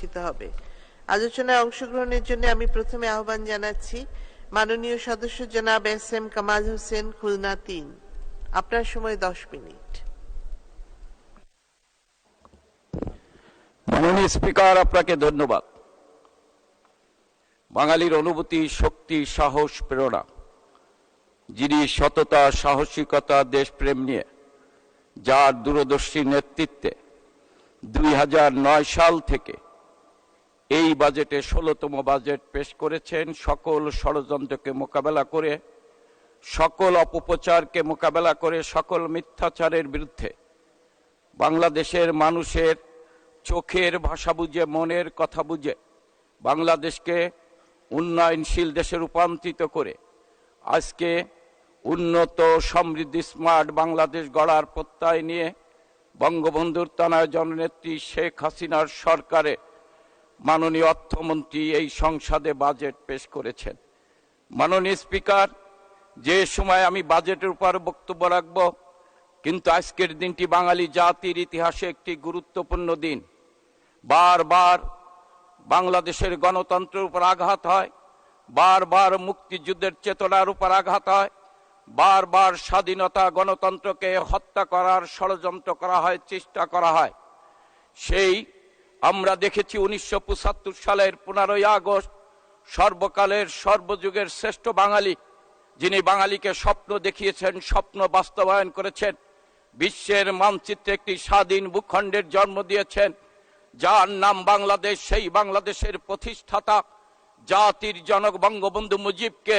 অনুষ্ঠিত হবে। আলোচনায় অংশগ্রহণের জন্য আমি প্রথমে আহ্বান জানাচ্ছি মাননীয় সদস্য জনাব এস এম কামাল হোসেন, খুলনা তিন। আপনার সময় দশ মিনিট। মাননীয় স্পিকার, আপনাকে ধন্যবাদ। বাঙালির অনুভূতি, শক্তি, সাহস, প্রেরণা, যিনি সততা, সাহসিকতা, দেশপ্রেম নিয়ে যার দূরদর্শী নেতৃত্বে দুই হাজার নয় সাল থেকে এই বাজেটে ষোলতম বাজেট পেশ করেছেন সকল ষড়যন্ত্রকে মোকাবেলা করে, সকল অপপ্রচারকে মোকাবেলা করে, সকল মিথ্যাচারের বিরুদ্ধে। বাংলাদেশের মানুষের চোখের ভাষা বুঝে, মনের কথা বুঝে, বাংলাদেশকে উন্নয়নশীল দেশে রূপান্তরিত করে, আজকে উন্নত, সমৃদ্ধি, স্মার্ট বাংলাদেশ গড়ার প্রত্যয় নিয়ে বঙ্গবন্ধুর তনয় জননেত্রী শেখ হাসিনার সরকারে মাননীয় অর্থমন্ত্রী এই সংসদে বাজেট পেশ করেছেন। মাননীয় স্পিকার, যে সময় আমি বাজেটের উপর বক্তব্য রাখব, কিন্তু আজকের দিনটি বাঙালি জাতির ইতিহাসে একটি গুরুত্বপূর্ণ দিন। বারবার বাংলাদেশের গণতন্ত্রের উপর আঘাত হয়, বারবার মুক্তিযুদ্ধের চেতনার উপর আঘাত হয়, বারবার স্বাধীনতা গণতন্ত্রকে হত্যা করার ষড়যন্ত্র করা হয়, চেষ্টা করা হয়। সেই আমরা দেখেছি উনিশশো পঁচাত্তর সালের পনেরোই আগস্ট সর্বকালের সর্বযুগের শ্রেষ্ঠ বাঙালি, যিনি বাঙালিকে স্বপ্ন দেখিয়েছেন, স্বপ্ন বাস্তবায়ন করেছেন, বিশ্বের মানচিত্রে একটি স্বাধীন ভূখণ্ডের জন্ম দিয়েছেন, যার নাম বাংলাদেশ, সেই বাংলাদেশের প্রতিষ্ঠাতা, জাতির জনক বঙ্গবন্ধু মুজিবকে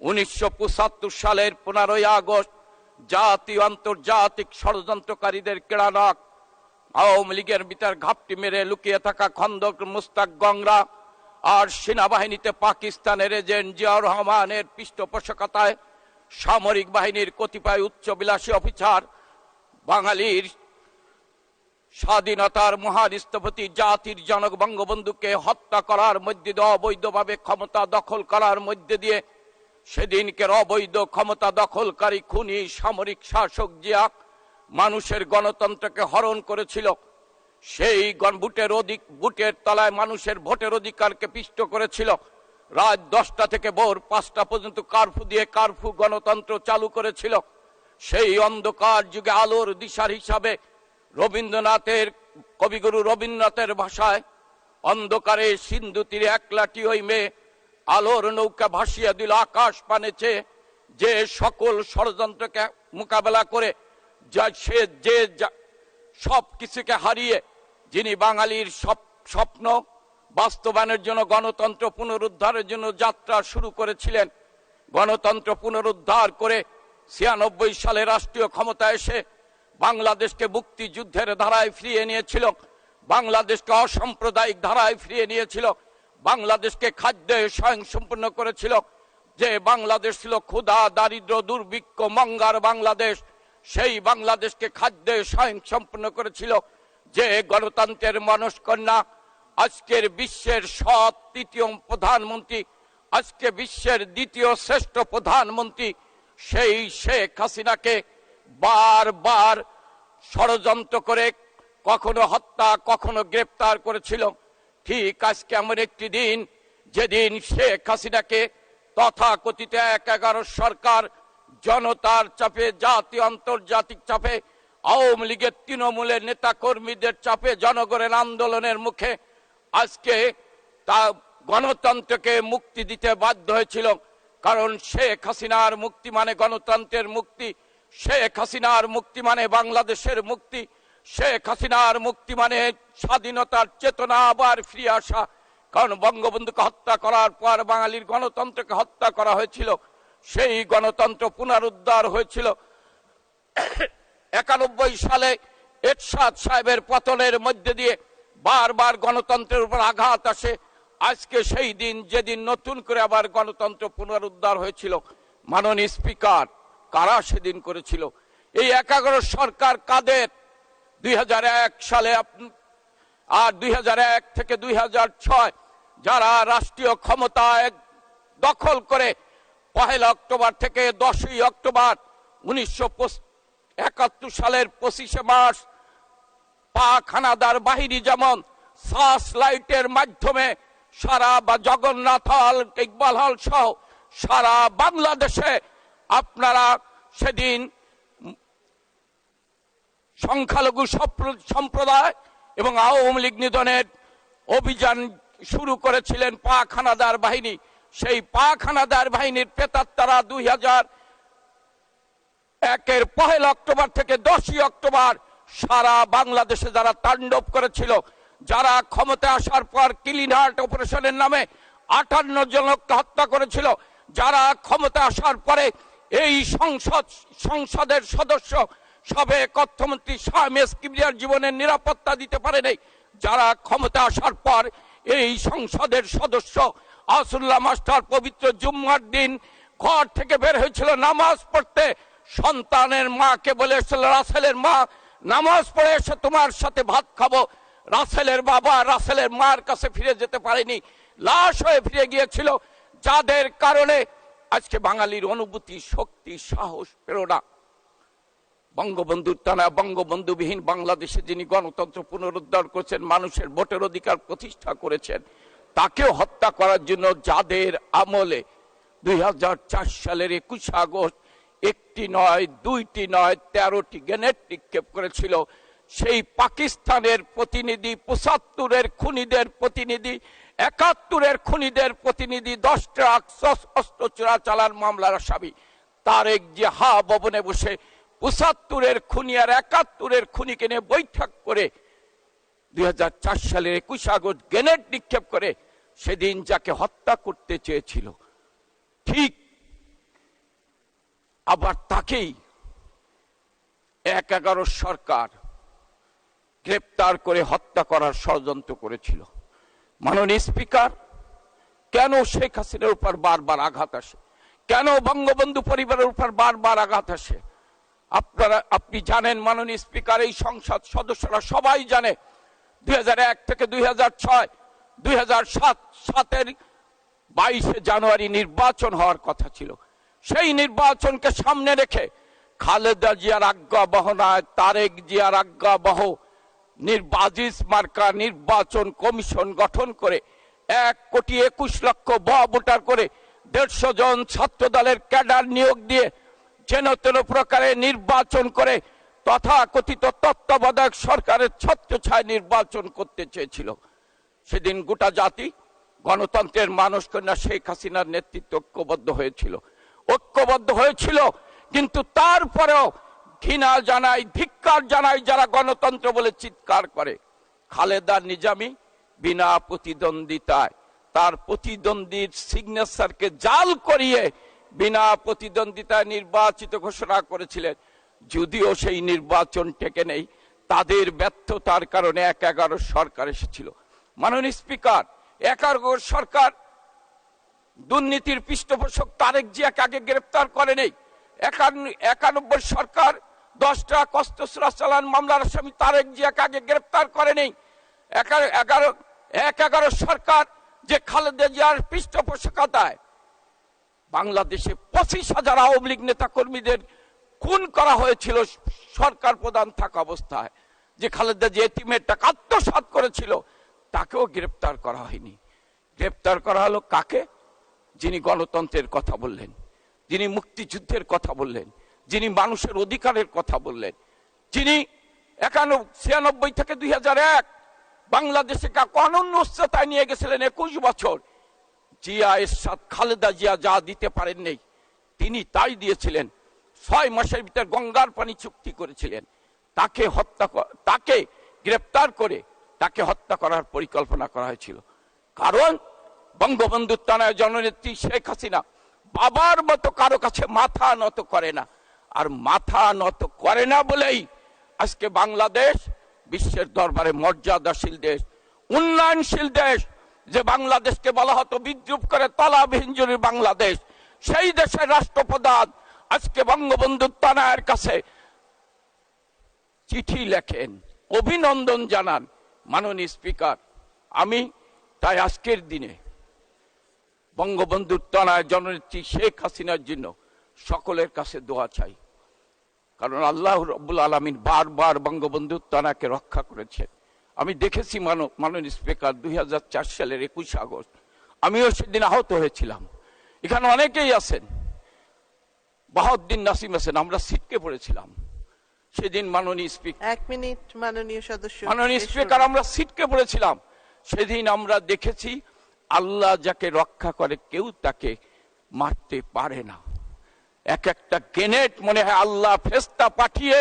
উনিশশো পঁচাত্তর সালের পনেরোই আগস্ট জাতীয় আন্তর্জাতিক ষড়যন্ত্রকারীদের কেড়ানাক আওয়ামী লীগের ভিতর ঘাপটি মেরে লুকিয়ে থাকা খন্দক মুস্তাক গংরা আর সেনাবাহিনীতে পাকিস্তানের এজেন্ট জিয়াউর রহমানের পৃষ্ঠপোষকতায় সামরিক বাহিনীর কতিপয় উচ্চবিলাসী অফিসার বাঙালির স্বাধীনতার মহান স্থপতি জাতির জনক বঙ্গবন্ধুকে হত্যা করার মধ্যে দিয়ে অবৈধভাবে ক্ষমতা দখল করার মধ্যে দিয়ে সেদিনকে অবৈধ ক্ষমতা দখলকারী খুনি সামরিক শাসক জিয়া মানুষের গণতন্ত্রকে হরণ করেছিল। সেই ভোটের অধিক ভোটের তলায় মানুষের ভোটের অধিকারকে পিষ্ট করেছিল। রাত দশটা থেকে ভোর পাঁচটা পর্যন্ত কারফু দিয়ে কারফু গণতন্ত্র চালু করেছিল। সেই অন্ধকার যুগে আলোর দিশার হিসাবে রবীন্দ্রনাথের কবিগুরু রবীন্দ্রনাথের ভাষায় অন্ধকারে সিন্ধু তীরে একলাটি ওই মেয়ে আলোর নৌকা ভাসিয়া দিল, আকাশ পানেছে যে সকল ষড়যন্ত্রকে মোকাবেলা করে যা সে যে সব কিছুকে হারিয়ে যিনি বাঙালির সব স্বপ্ন বাস্তবায়নের জন্য গণতন্ত্র পুনরুদ্ধারের জন্য যাত্রা শুরু করেছিলেন, গণতন্ত্র পুনরুদ্ধার করে ছিয়ানব্বই সালে রাষ্ট্রীয় ক্ষমতা এসে বাংলাদেশকে মুক্তিযুদ্ধের ধারায় ফিরিয়ে নিয়েছিল, বাংলাদেশকে অসাম্প্রদায়িক ধারায় ফিরিয়ে নিয়েছিল, বাংলাদেশকে খাদ্যে স্বয়ং সম্পূর্ণ করেছিল, যে বাংলাদেশ ছিল ক্ষুধা, দারিদ্র, দুর্ভিক্ষ, মঙ্গার বাংলাদেশ সেই বাংলাদেশকে খাদ্যে স্বয়ং সম্পূর্ণ করেছিল যে গণতন্ত্রের মনস্কন্যা। আজকের বিশ্বের সৎ তৃতীয় প্রধানমন্ত্রী, আজকে বিশ্বের দ্বিতীয় শ্রেষ্ঠ প্রধানমন্ত্রী সেই শেখ হাসিনাকে বারবার ষড়যন্ত্র করে কখনো হত্যা, কখনো গ্রেপ্তার করেছিল। ঠিক আজকে এমন একটি দিন, যেদিন শেখ হাসিনাকে তথাকথিত এক এগারো সরকার জনতার চাপে জাতীয় আন্তর্জাতিক চাপে, আওয়ামী লীগের তৃণমূলের নেতা কর্মীদের চাপে, জনগণের আন্দোলনের মুখে আজকে তা গণতন্ত্রকে মুক্তি দিতে বাধ্য হয়েছিল। কারণ শেখ হাসিনার মুক্তি মানে গণতন্ত্রের মুক্তি, শেখ হাসিনার মুক্তি মানে বাংলাদেশের মুক্তি, শেখ হাসিনার মুক্তি মানে স্বাধীনতার চেতনা আবার ফিরে আসা। কারণ বঙ্গবন্ধুকে হত্যা করার পর বাঙালির গণতন্ত্রকে হত্যা করা হয়েছিল। সেই গণতন্ত্র পুনরুদ্ধার হয়েছিল। একানব্বই সালে এরশাদ সাহেবের পতনের মধ্যে দিয়ে বারবার গণতন্ত্রের উপর আঘাত আসে। আজকে সেই দিন, যেদিন নতুন করে আবার গণতন্ত্র পুনরুদ্ধার হয়েছিল, মাননীয় স্পিকার কারা সেদিন করেছিল? এই একাগ্র সরকার কাদের? দুই হাজার এক সালে আর দুই হাজার এক থেকে দুই হাজার ছয়, যারা রাষ্ট্রীয় ক্ষমতা দখল করে পহেলা অক্টোবর থেকে দশই অক্টোবর উনিশশো একাত্তর সালের পঁচিশে মার্চ পাক হানাদার বাহিনী যেমন সাস লাইটের মাধ্যমে সারা বা জগন্নাথ হল, ইকবাল হল সহ সারা বাংলাদেশে আপনারা সেদিন সংখ্যালঘু সম্প্রদায় এবং আওয়ামী লীগ নিধনের অভিযান শুরু করেছিলেন পাক হানাদার বাহিনী। সেই পাক হানাদার বাহিনীর প্রেতাত্মারা দুই হাজার একের পহেলা অক্টোবর থেকে দশই অক্টোবর সারা বাংলাদেশে যারা তাণ্ডব করেছিল, যারা ক্ষমতা আসার পর ক্লিন হার্ট অপারেশনের নামে আটান্ন জনকে হত্যা করেছিল, যারা ক্ষমতা আসার পরে এই সংসদ, সংসদের সদস্য সবে অর্থমন্ত্রী শাহ মেস কিবরিয়ার জীবনের নিরাপত্তা দিতে পারে যারা ক্ষমতা আসার পর এই সংসদের সদস্য আসুল্লাহ মাস্টার পবিত্র জুম্মার দিন ঘর থেকে বের হয়েছিল নামাজ পড়তে। সন্তানের মাকে বলে এসেছিল, রাসেলের মা, নামাজ পড়ে এসে, তোমার সাথে ভাত খাব। রাসেলের বাবা রাসেলের মার কাছে ফিরে যেতে পারেনি। লাশ হয়ে ফিরে গিয়েছিল। যাদের কারণে আজকে বাঙালির অনুভূতি, শক্তি, সাহস, প্রেরণা। বঙ্গবন্ধুর টানা বঙ্গবন্ধুবিহীন বাংলাদেশে যিনি গণতন্ত্র পুনরুদ্ধার করেছেন, মানুষের ভোটের অধিকার প্রতিষ্ঠা করেছেন তাকেও হত্যা করার জন্য যাদের আমলে দুই সালের একুশে আগস্ট একটি নয়, দুইটি নয়, তেরোটি গ্রেনেড নিক্ষেপ করেছিল। সেই পাকিস্তানের প্রতিনিধি, পঁচাত্তরের খুনিদের প্রতিনিধি, একাত্তরের খুনিদের প্রতিনিধি, দশ ট্রাক অস্ত্র চোরা চালান মামলার আসামি। তারেক হা ভবনে বসে পঁচাত্তরের খুনি আর একাত্তরের খুনিকে নিয়ে বৈঠক করে দুই সালের একুশ আগস্ট গ্রেনেড নিক্ষেপ করে সেদিন যাকে হত্যা করতে চেয়েছিল, ঠিক আবার তাকেই এক এগারো সরকার গ্রেপ্তার করে হত্যা করার ষড়যন্ত্র করেছিল। মাননীয় স্পিকার, কেন শেখ হাসিনার উপর বারবার আঘাত আসে? কেন বঙ্গবন্ধু পরিবারের উপর বারবার আঘাত আসে? আপনারা, আপনি জানেন মাননীয় স্পিকার, এই সংসদ সদস্যরা সবাই জানে দু হাজার এক থেকে দুই হাজার ছয়, দুই সাতের বাইশে জানুয়ারি নির্বাচন হওয়ার কথা ছিল। সেই নির্বাচনকে সামনে রেখে খালেদা জিয়ার আজ্ঞা বহনায় তারেক জিয়ার আজ্ঞা বহ নির্বাচিত মার্কা নির্বাচন কমিশন গঠন করে এক কোটি একুশ লক্ষ ব ভোটার করে দেড়শো জন ছাত্র দলের ক্যাডার নিয়োগ দিয়ে যেন তেন প্রকারে নির্বাচন করে তথাকথিত তত্ত্বাবধায়ক সরকারের ছত্রছায় নির্বাচন করতে চেয়েছিল। সেদিন গোটা জাতি গণতন্ত্রের মানুষ কন্যা শেখ হাসিনার নেতৃত্ব ঐক্যবদ্ধ হয়েছিল। ঐক্যবদ্ধ হয়েছিল, কিন্তু তারপরেও ঘৃণা জানাই, ধিক্কার জানাই যারা গণতন্ত্র বলে চিৎকার করে। খালেদা নিজামী বিনা প্রতিদ্বন্দ্বিতায় তার প্রতিদ্বন্দ্বীর সিগনেচারকে জাল করিয়ে বিনা প্রতিদ্বন্দ্বিতায় নির্বাচিত ঘোষণা করেছিলেন। যদিও সেই নির্বাচন টেকে নেই, তাদের ব্যর্থতার কারণে এক এগারো সরকার এসেছিল। মাননীয় স্পিকার এগারো সরকার দুর্নীতির পৃষ্ঠপোষক তারেক জিয়াকে আগে গ্রেপ্তার করে নেই। একানব্বই সরকার দশটা কষ্টসরা চালান মামলার আসামি তারেক জিয়াকে আগে গ্রেপ্তার করে নেই। এগারো, এক এগারো সরকার যে খালেদা জিয়ার পৃষ্ঠপোষকতায় বাংলাদেশে পঁচিশ হাজার আওয়ামী লীগ নেতা কর্মীদের খুন করা হয়েছিল সরকার প্রধান থাকা অবস্থায়, যে খালেদা যে এতিমের টাকা আত্মসাত করেছিল, তাকেও গ্রেপ্তার করা হয়নি। গ্রেপ্তার করা হলো কাকে? যিনি গণতন্ত্রের কথা বললেন, যিনি মুক্তিযুদ্ধের কথা বললেন, যিনি মানুষের অধিকারের কথা বললেন, যিনি একানব্বই, ছিয়ানব্বই থেকে দুই হাজার এক বাংলাদেশে অনন্য উচ্চতায় নিয়ে গেছিলেন একুশ বছর। জিয়া এরশাদ, খালেদা জিয়া যা দিতে পারেন নেই, তিনি তাই দিয়েছিলেন। ছয় মাসের ভিতরে গঙ্গার পানি চুক্তি করেছিলেন। তাকে হত্যা তাকে গ্রেপ্তার করে তাকে হত্যা করার পরিকল্পনা করা হয়েছিল। কারণ বঙ্গবন্ধুর তানায় জননেত্রী শেখ হাসিনা বাবার মতো কারও কাছে মাথা নত করে না। আর মাথা নত করে না বলেই আজকে বাংলাদেশ বিশ্বের দরবারে মর্যাদাশীল দেশ, উন্নয়নশীল দেশ, যে বাংলাদেশকে বলা হতো বিদ্রুপ করে তলাবিহীন বাংলাদেশ, সেই দেশের রাষ্ট্রপ্রধান আজকে বঙ্গবন্ধু তানায়ের কাছে চিঠি লেখেন, অভিনন্দন জানান মাননীয় স্পিকার। আমি তাই আজকের দিনে বঙ্গবন্ধুর তনায় জননেত্রী শেখ হাসিনার জন্য সকলের কাছে দোয়া চাই। কারণ আল্লাহ রব্বুল আলমিন বারবার বঙ্গবন্ধুর তনাকে রক্ষা করেছেন। আমি দেখেছি মানো, মাননীয় স্পিকার, দুই হাজার চার সালের একুশ আগস্ট। আমিও সেদিন আহত হয়েছিলাম। এখানে অনেকেই আছেন। বাহাউদ্দিন নাসিম আছেন আমরা সিটকে পড়েছিলাম। সেদিন মাননীয় স্পিকার এক মিনিট মাননীয় সদস্য। মাননীয় স্পিকার আমরা সিটকে পড়েছিলাম। সেদিন আমরা দেখেছি আল্লাহ যাকে রক্ষা করে কেউ তাকে মারতে পারে না। এক একটা গ্রেনেড মনে হয় আল্লাহ ফেস্তা পাঠিয়ে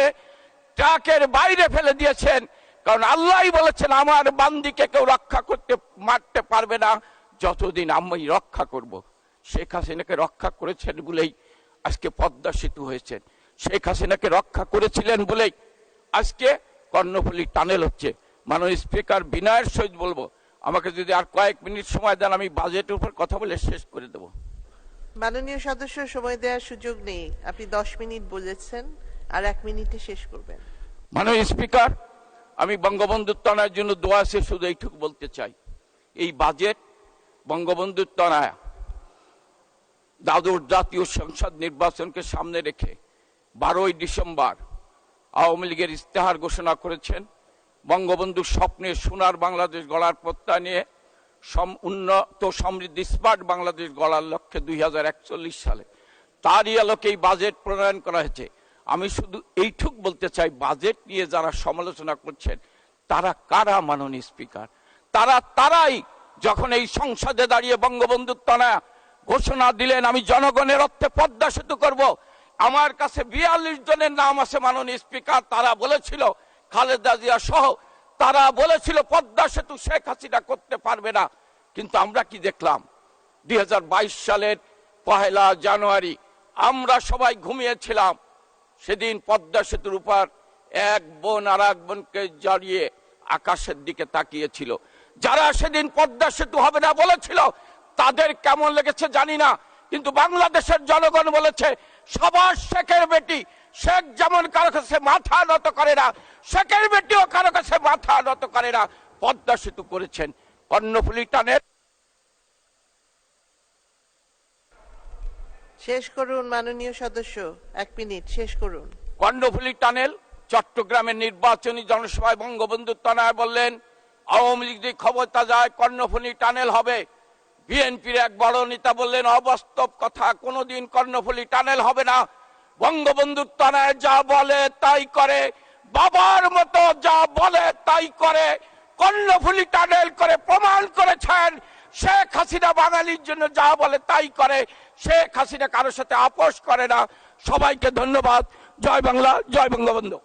ট্রাকের বাইরে ফেলে দিয়েছেন। কারণ আল্লাহই বলেছেন আমার বান্দিকে কেউ রক্ষা করতে মারতে পারবে না। যতদিন আমি রক্ষা করব শেখ হাসিনাকে রক্ষা করেছেন বলেই আজকে পদ্মা সেতু হয়েছে। শেখ হাসিনাকে রক্ষা করেছিলেন বলেই আজকে কর্ণফুলী টানেল হচ্ছে। মাননীয় স্পিকার বিনয়ের সহিত বলব আমাকে যদি আর কয়েক মিনিট সময় দেন আমি বাজেটের উপর কথা বলে শেষ করে দেবো। মাননীয় সদস্য সময় দেওয়ার সুযোগ নেই। আপনি দশ মিনিট বলেছেন আর এক মিনিটে শেষ করবেন। মাননীয় স্পিকার আমি বঙ্গবন্ধুর তনার জন্য দোয়া আছে শুধু এইটুকু বলতে চাই। এই বাজেট বঙ্গবন্ধুর তনায়া দ্বাদশ জাতীয় সংসদ নির্বাচনকে সামনে রেখে বারোই ডিসেম্বর আওয়ামী লীগের ইস্তেহার ঘোষণা করেছেন। বঙ্গবন্ধুর স্বপ্নে সোনার বাংলাদেশ গড়ার প্রত্যয় নিয়ে সম- উন্নত, সমৃদ্ধি, স্মার্ট বাংলাদেশ গড়ার লক্ষ্যে দুই হাজার একচল্লিশ সালে। তারই আলোকে এই বাজেট প্রণয়ন করা হয়েছে। আমি শুধু এইটুক বলতে চাই, বাজেট নিয়ে যারা সমালোচনা করছেন, তারা কারা মাননীয় স্পিকার? তারা, তারাই যখন এই সংসদে দাঁড়িয়ে বঙ্গবন্ধুর তনা ঘোষণা দিলেন, আমি জনগণের অর্থে পদ্মা সেতু করব। আমার কাছে বিয়াল্লিশ জনের নাম আছে মাননীয় স্পিকার, তারা বলেছিল, খালেদা জিয়া সহ, তারা বলেছিল পদ্মা সেতু শেখ হাসিনা করতে পারবে না। কিন্তু আমরা কি দেখলাম? দুই হাজার বাইশ সালের পহেলা জানুয়ারি, আমরা সবাই ঘুমিয়েছিলাম। সেদিন পদ্মা সেতুর উপর এক বোন আর এক বোনকে জড়িয়ে আকাশের দিকে তাকিয়েছিল। যারা সেদিন পদ্মা সেতু হবে না বলেছিল তাদের কেমন লেগেছে জানি না কিন্তু বাংলাদেশের জনগণ বলেছে সবার শেখের বেটি শেখ যেমন কারও কাছে মাথা নত করে না শেখের বেটিও কারও কাছে মাথা নত করে না পদ্মা সেতু করেছেন কর্ণফুলি টানের শেষ করুন মাননীয় সদস্য এক মিনিট শেষ করুন। কর্ণফুলী টানেল চট্টগ্রামের নির্বাচনী জনসভায় বঙ্গবন্ধু তনায় বললেন আওয়ামী লীগ ক্ষমতা যায় কর্ণফুলী টানেল হবে। বিএনপির এক বড় নেতা বললেন, অবাস্তব কথা, কোনোদিন কর্ণফুলী টানেল হবে না। বঙ্গবন্ধুর তনায় যা বলে তাই করে, বাবার মতো যা বলে তাই করে, কর্ণফুলি টানেল করে প্রমাণ করেছেন, শেখ হাসিনা বাঙালির জন্য যা বলে তাই করে, শেখ হাসিনা কারোর সাথে আপোষ করে না। সবাইকে ধন্যবাদ। জয় বাংলা, জয় বঙ্গবন্ধু।